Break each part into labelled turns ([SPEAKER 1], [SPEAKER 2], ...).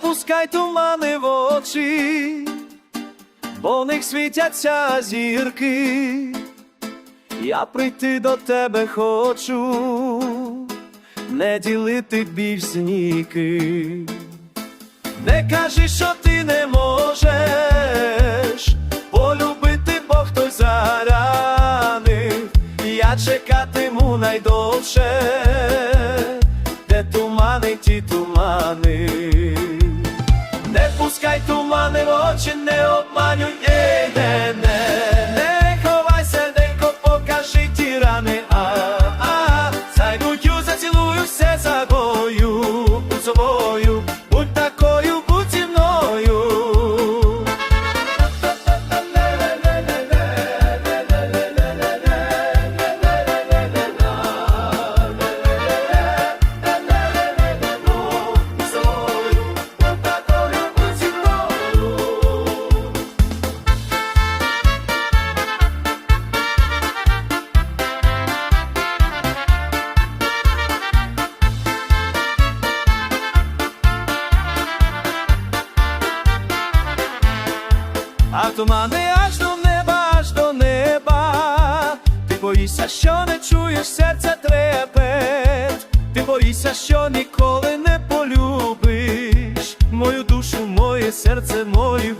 [SPEAKER 1] пускай тумани в очі, бо в них світяться зірки. Я прийти до тебе хочу, не ділити біль сніки. Не кажи, що ти не можеш полюбити, бо хтось заранив. Я чекатиму найдовше, тумани в очі, А тумани аж до неба, аж до неба. Ти боїшся, що не чуєш серця трепет. Ти боїшся, що ніколи не полюбиш мою душу, моє серце, мої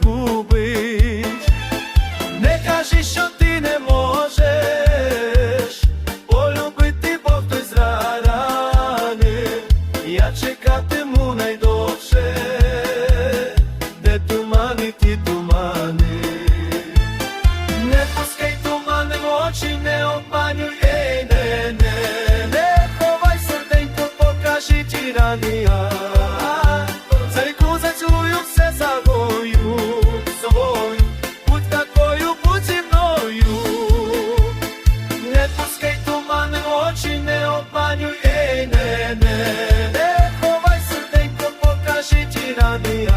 [SPEAKER 1] Ей, не, не, не, ховай серденько, покажи ті рани,